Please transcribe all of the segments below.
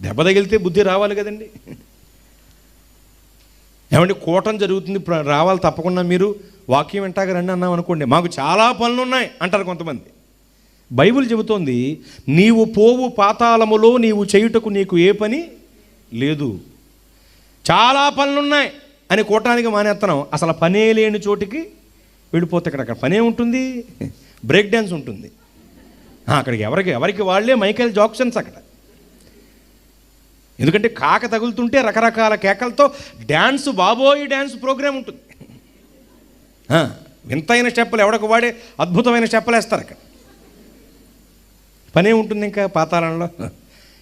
దెబ్బ తగిలితే బుద్ధి రావాలి కదండి. ఏమంటే కూటం జరుగుతుంది రావాలి తప్పకుండా మీరు. వాక్యం వింటాక రండి అన్నాం అనుకోండి. మాకు చాలా పనులు ఉన్నాయి అంటారు కొంతమంది. బైబిల్ చెబుతోంది నీవు పోవు పాతాళములో నీవు చేయుటకు నీకు ఏ పని లేదు. చాలా పనులున్నాయి అని కూటానికి మానేస్తున్నాం అసలు పనే లేని చోటికి వెళ్ళిపోతే ఇక్కడ అక్కడ పనే ఉంటుంది బ్రేక్ డ్యాన్స్ ఉంటుంది. అక్కడికి ఎవరికి ఎవరికి వాళ్ళే మైకేల్ జాక్సన్స్ అక్కడ. ఎందుకంటే కాక తగులుతుంటే రకరకాల కేకలతో డ్యాన్స్ బాబోయి డ్యాన్స్ ప్రోగ్రామ్ ఉంటుంది. వింతైన చెప్పలు ఎవడకు వాడే అద్భుతమైన స్టెప్పులు వేస్తారు అక్కడ. పనే ఉంటుంది ఇంకా పాతాళంలో.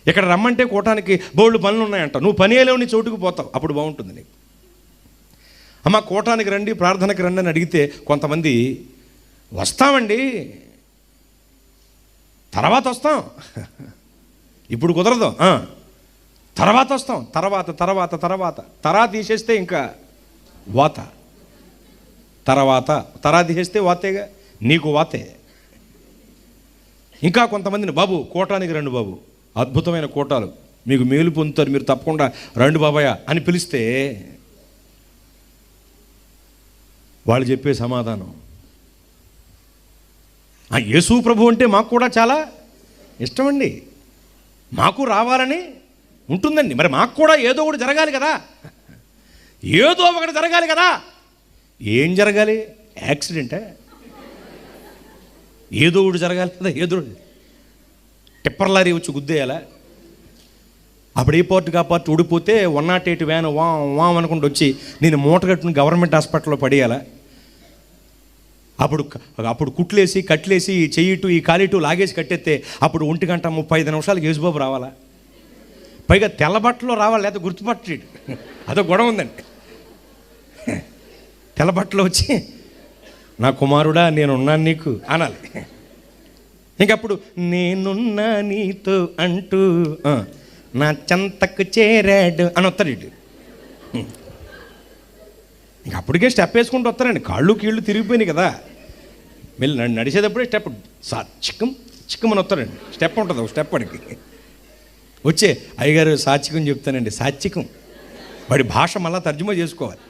ఇక్కడ రమ్మంటే కూటానికి బోళ్ళు పనులు ఉన్నాయంట. నువ్వు పనే లేని చోటుకు పోతావు. అప్పుడు బాగుంటుంది నీకు. అమ్మ కూటానికి రండి ప్రార్థనకి రండి అని అడిగితే కొంతమంది వస్తామండి. తర్వాత వస్తాం. ఇప్పుడు కుదరదు. తర్వాత వస్తాం. తర్వాత తర్వాత తర్వాత. తరా తీసేస్తే ఇంకా వాత. తర్వాత తరా తీసేస్తే వాతేగా? నీకు వాతే. ఇంకా కొంతమందిని బాబు కోటానికి రండి బాబు. అద్భుతమైన కోటాలు. మీకు మేలు పొందుతారు. మీరు తప్పకుండా రండి బాబాయ్ అని పిలిస్తే వాళ్ళు చెప్పే సమాధానం. ఆ యేసు ప్రభు అంటే మాకు కూడా చాలా ఇష్టమండి. మాకు రావాలని ఉంటుందండి. మరి మాకు కూడా ఏదో ఒకటి జరగాలి కదా. ఏదో ఒకటి జరగాలి కదా. ఏం జరగాలి? యాక్సిడెంటే? ఏదో ఒకటి జరగాలి కదా ఏదో ఒకటి. టిప్పర్ లారీ వచ్చి గుద్దేయాలా? అప్పుడు ఏ పార్ట్కి ఆ పార్ట్ ఊడిపోతే వన్ నాట్ ఎయిట్ వ్యాన్ వాం వాం అనుకుంటూ వచ్చి నేను మూటగట్టును గవర్నమెంట్ హాస్పిటల్లో పడేయాలా? అప్పుడు అప్పుడు కుట్లేసి కట్లేసి చెయ్యిటు ఈ కాలిటు లాగేసి కట్టేస్తే అప్పుడు ఒంటి గంట ముప్పై ఐదు నిమిషాలకు యేసుబాబు రావాలా? పైగా తెల్ల బట్టలో రావాలి లేదా గుర్తుపట్టలేడు. అదో గొడవ ఉందండి. తెల్ల బట్టలో వచ్చి నా కుమారుడా నేనున్నాను నీకు అనాలి. ఇంకప్పుడు నేనున్నా నీతో అంటూ నా చెంతకు చేరాడు అని వస్తాడు ఇటు ఇంక అప్పటికే స్టెప్ వేసుకుంటూ వస్తారండి. కాళ్ళు కీళ్ళు తిరిగిపోయినాయి కదా. మళ్ళీ నన్ను నడిచేటప్పుడే స్టెప్ సా చిక్కం చిక్కమని వస్తారండి. స్టెప్ ఉంటుంది ఒక స్టెప్ వాడికి. వచ్చే అయ్యగారు సాత్వికం చెప్తానండి సాత్వికం. వాడి భాష మళ్ళా తర్జుమా చేసుకోవాలి.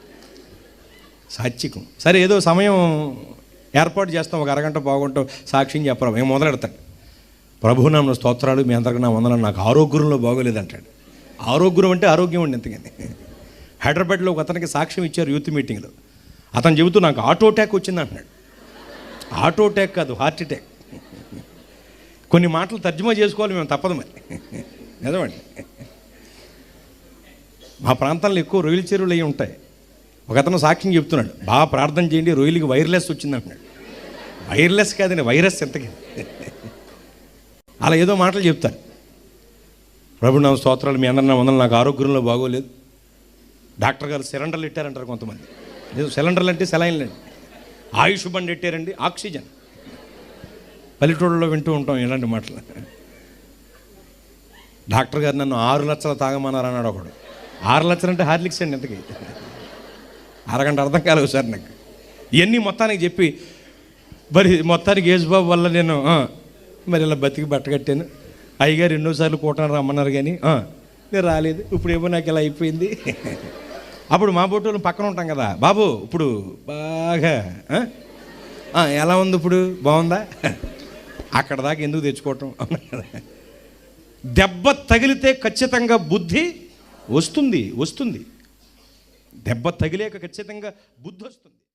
సాత్వికం. సరే ఏదో సమయం ఏర్పాటు చేస్తాం ఒక అరగంట బాగుంటాం సాక్ష్యం చెప్పరా మేము మొదలెడతాడు? ప్రభునామ స్తోత్రాలు మీ అందరికీ నా వందనాలు నాకు ఆరోగ్యంలో బాగోలేదంటాడు ఆరోగ్యం అంటే ఆరోగ్యం అండి ఎంతకని హైదరాబాద్లో ఒక అతనికి సాక్ష్యం ఇచ్చారు యూత్ మీటింగ్లో. అతను చెబుతూ నాకు ఆటో అటాక్ వచ్చింది అంటున్నాడు. ఆటో అటాక్ కాదు హార్ట్ అటాక్. కొన్ని మాటలు తర్జుమా చేసుకోవాలి మేము తప్పదు మరి. నిజమండి. మా ప్రాంతంలో ఎక్కువ రొయ్యల చెరువులు అవి ఉంటాయి. ఒక అతను సాక్ష్యం చెప్తున్నాడు. బాగా ప్రార్థన చేయండి రొయ్యలకి వైర్లెస్ వచ్చింది అంటున్నాడు. వైర్లెస్ కాదండి వైరస్ ఎంతకి అలా ఏదో మాటలు చెప్తారు. ప్రభు నా స్తోత్రాలు మీ అందరి నా వందలు నాకు ఆరోగ్యంలో బాగోలేదు. డాక్టర్ గారు సిలిండర్లు ఇట్టారంటారు కొంతమంది. లేదు సిలిండర్లు అంటే సెలైన్లు అండి. ఆయుష్ బండి ఎట్టారండి? ఆక్సిజన్. పల్లెటూళ్ళలో వింటూ ఉంటాం ఇలాంటి మాటలు. డాక్టర్ గారు నన్ను ఆరు లక్షలు తాగమన్నారు అన్నాడు ఒకడు. ఆరు లక్షలు అంటే హార్లిక్స్ అండి ఎంతకి అరగంట అర్థం కాలేదు సార్ నాకు. ఇవన్నీ మొత్తానికి చెప్పి మరి మొత్తానికి యేసుబాబు వల్ల నేను మరి ఇలా బతికి బట్టగట్టాను అయ్యగారు ఎన్నోసార్లు కూటాను రమ్మన్నారు కానీ నేను రాలేదు. ఇప్పుడు ఏమో నాకు ఇలా అయిపోయింది. అప్పుడు మా బొట్టులు పక్కన ఉంటాం కదా. బాబు ఇప్పుడు బాగా ఎలా ఉంది ఇప్పుడు? బాగుందా? అక్కడ దాకా ఎందుకు తెచ్చుకోవటం? అవునా కదా? దెబ్బ తగిలితే ఖచ్చితంగా బుద్ధి వస్తుంది వస్తుంది. దెబ్బ తగిలేక ఖచ్చితంగా బుద్ధి వస్తుంది.